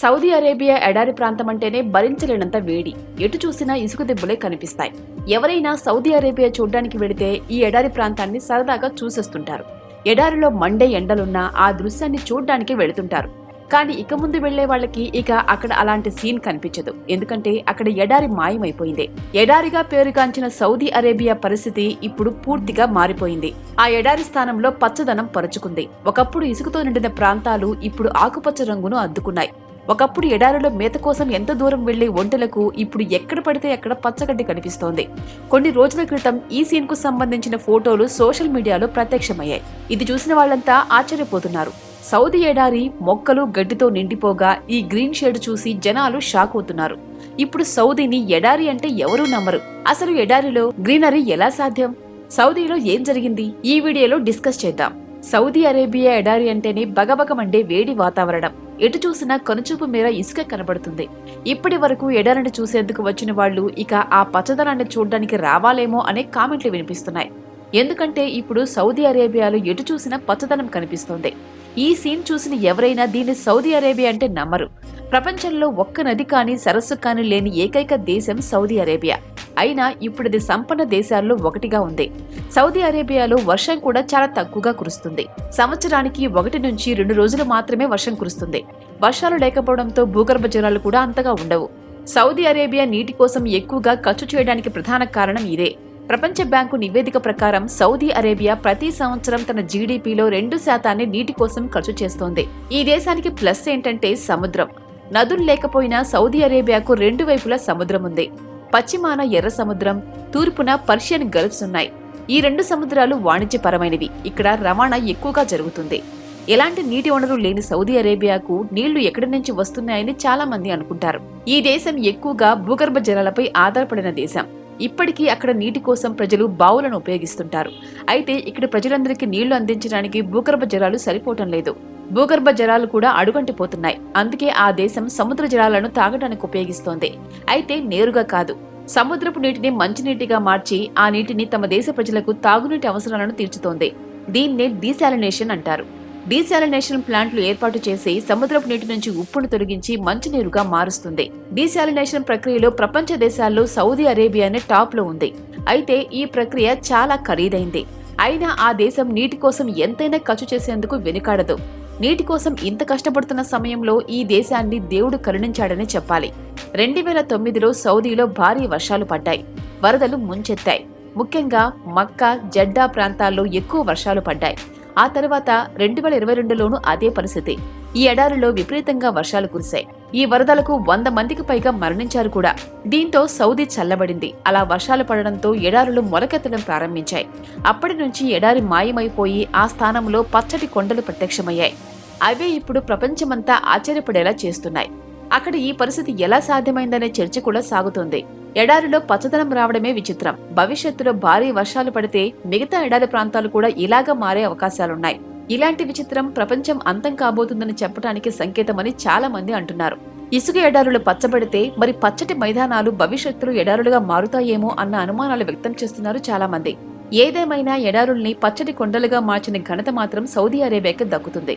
Saudi Arabia ఎడారి ప్రాంతం అంటేనే భరించలేనంత వేడి. ఎటు చూసినా ఇసుక దెబ్బలే కనిపిస్తాయి. ఎవరైనా సౌదీ అరేబియా చూడ్డానికి వెడితే ఈ ఎడారి ప్రాంతాన్ని సరదాగా చూసేస్తుంటారు. ఎడారిలో మండే ఎండలున్నా ఆ దృశ్యాన్ని చూడ్డానికి వెళుతుంటారు. కానీ ఇక ముందు వెళ్ళే వాళ్ళకి ఇక అక్కడ అలాంటి సీన్ కనిపించదు. ఎందుకంటే అక్కడ ఎడారి మాయమైపోయింది. ఎడారిగా పేరుగాంచిన సౌదీ అరేబియా పరిస్థితి ఇప్పుడు పూర్తిగా మారిపోయింది. ఆ ఎడారి స్థానంలో పచ్చదనం పరుచుకుంది. ఒకప్పుడు ఇసుకతో నిండిన ప్రాంతాలు ఇప్పుడు ఆకుపచ్చ రంగును అద్దుకున్నాయి. ఒకప్పుడు ఎడారిలో మేత కోసం ఎంత దూరం వెళ్ళే ఒంటెలకు ఇప్పుడు ఎక్కడ పడితే ఎక్కడ పచ్చగడ్డి కనిపిస్తోంది. కొన్ని రోజుల క్రితం ఈ సీన్కు సంబంధించిన ఫోటోలు సోషల్ మీడియాలో ప్రత్యక్షమయ్యాయి. ఇది చూసిన వాళ్ళంతా ఆశ్చర్యపోతున్నారు. సౌదీ ఎడారి మొక్కలు గడ్డితో నిండిపోగా ఈ గ్రీన్ షేడ్ చూసి జనాలు షాక్ అవుతున్నారు. ఇప్పుడు సౌదీని ఎడారి అంటే ఎవరూ నమ్మరు. అసలు ఎడారిలో గ్రీనరీ ఎలా సాధ్యం? సౌదీలో ఏం జరిగింది? ఈ వీడియోలో డిస్కస్ చేద్దాం. సౌదీ అరేబియా ఎడారి అంటేనే బగబగమండే వేడి వాతావరణం. ఎటు చూసినా కనుచూపు మేర ఇసుక కనబడుతుంది. ఇప్పటి వరకు ఎడారిని చూసేందుకు వచ్చిన వాళ్ళు ఇక ఆ పచ్చదనాన్ని చూడడానికి రావాలేమో అనే కామెంట్లు వినిపిస్తున్నాయి. ఎందుకంటే ఇప్పుడు సౌదీ అరేబియాలో ఎటు చూసినా పచ్చదనం కనిపిస్తోంది. ఈ సీన్ చూసిన ఎవరైనా దీన్ని సౌదీ అరేబియా అంటే నమ్మరు. ప్రపంచంలో ఒక్క నది కానీ సరస్సు కానీ లేని ఏకైక దేశం సౌదీ అరేబియా. అయినా ఇప్పుడు ఇది సంపన్న దేశాల్లో ఒకటిగా ఉంది. సౌదీ అరేబియాలో వర్షం కూడా చాలా తక్కువగా కురుస్తుంది. సంవత్సరానికి ఒకటి నుంచి రెండు రోజులు మాత్రమే వర్షం కురుస్తుంది. వర్షాలు లేకపోవడంతో భూగర్భ జలాలు కూడా అంతగా ఉండవు. సౌదీ అరేబియా నీటి కోసం ఎక్కువగా ఖర్చు చేయడానికి ప్రధాన కారణం ఇదే. ప్రపంచ బ్యాంకు నివేదిక ప్రకారం సౌదీ అరేబియా ప్రతి సంవత్సరం తన జీడీపీలో రెండు శాతాన్ని నీటి కోసం ఖర్చు చేస్తోంది. ఈ దేశానికి ప్లస్ ఏంటంటే సముద్రం. నదులు లేకపోయినా సౌదీ అరేబియాకు రెండు వైపులా సముద్రం ఉంది పశ్చిమాన ఎర్ర సముద్రం తూర్పున పర్షియన్ గల్ఫ్స్ ఉన్నాయి. ఈ రెండు సముద్రాలు వాణిజ్యపరమైనవి. ఇక్కడ రవాణా ఎక్కువగా జరుగుతుంది. ఎలాంటి నీటి వనరు లేని సౌదీ అరేబియాకు నీళ్ళు ఎక్కడి నుంచి వస్తున్నాయని చాలా మంది అనుకుంటారు. ఈ దేశం ఎక్కువగా భూగర్భ జలాలపై ఆధారపడిన దేశం. ఇప్పటికీ అక్కడ నీటి కోసం ప్రజలు బావులను ఉపయోగిస్తుంటారు. అయితే ఇక్కడ ప్రజలందరికీ నీళ్ళు అందించడానికి భూగర్భ జలాలు సరిపోవటం లేదు. భూగర్భ జలాలు కూడా అడుగంటిపోతున్నాయి. అందుకే ఆ దేశం సముద్ర జలాలను తాగడానికి ఉపయోగిస్తోంది. అయితే నేరుగా కాదు. సముద్రపు నీటిని మంచినీటిగా మార్చి ఆ నీటిని తమ దేశ ప్రజలకు తాగునీటి అవసరాలను తీర్చుతోంది. దీన్నే డీశాలినేషన్ అంటారు. డీశాలినేషన్ ప్లాంట్లు ఏర్పాటు చేసి సముద్రపు నీటి నుంచి ఉప్పును తొలగించి మంచినీరుగా మారుస్తుంది. డీశాలినేషన్ ప్రక్రియలో ప్రపంచ దేశాల్లో సౌదీ అరేబియానే టాప్లో ఉంది. అయితే ఈ ప్రక్రియ చాలా ఖరీదైంది. అయినా ఆ దేశం నీటి కోసం ఎంతైనా ఖర్చు చేసేందుకు వెనుకాడదు. నీటి కోసం ఇంత కష్టపడుతున్న సమయంలో ఈ దేశాన్ని దేవుడు కరుణించాడని చెప్పాలి. రెండు వేల తొమ్మిదిలో సౌదీలో భారీ వర్షాలు పడ్డాయి. వరదలు ముంచెత్తాయి. ముఖ్యంగా మక్కా జడ్డా ప్రాంతాల్లో ఎక్కువ వర్షాలు పడ్డాయి. ఆ తర్వాత రెండు వేల ఇరవై రెండులోనూ అదే పరిస్థితి. ఈ ఎడారిలో విపరీతంగా వర్షాలు కురిశాయి. ఈ వరదలకు వంద మందికి పైగా మరణించారు కూడా. దీంతో సౌదీ చల్లబడింది. అలా వర్షాలు పడడంతో ఎడారులు మొలకెత్తడం ప్రారంభించాయి. అప్పటి నుంచి ఎడారి మాయమైపోయి ఆ స్థానంలో పచ్చటి కొండలు ప్రత్యక్షమయ్యాయి. అవే ఇప్పుడు ప్రపంచమంతా ఆశ్చర్యపడేలా చేస్తున్నాయి. అక్కడ ఈ పరిస్థితి ఎలా సాధ్యమైందనే చర్చ కూడా సాగుతోంది. ఎడారిలో పచ్చదనం రావడమే విచిత్రం. భవిష్యత్తులో భారీ వర్షాలు పడితే మిగతా ఎడారి ప్రాంతాలు కూడా ఇలాగా మారే అవకాశాలున్నాయి. ఇలాంటి విచిత్రం ప్రపంచం అంతం కాబోతుందని చెప్పడానికి సంకేతమని చాలా మంది అంటున్నారు. ఇసుక ఎడారులు పచ్చబడితే మరి పచ్చటి మైదానాలు భవిష్యత్తులో ఎడారులుగా మారుతాయేమో అన్న అనుమానాలు వ్యక్తం చేస్తున్నారు చాలా మంది. ఏదేమైనా ఎడారుల్ని పచ్చటి కొండలుగా మార్చిన ఘనత మాత్రం సౌదీ అరేబియాకి దక్కుతుంది.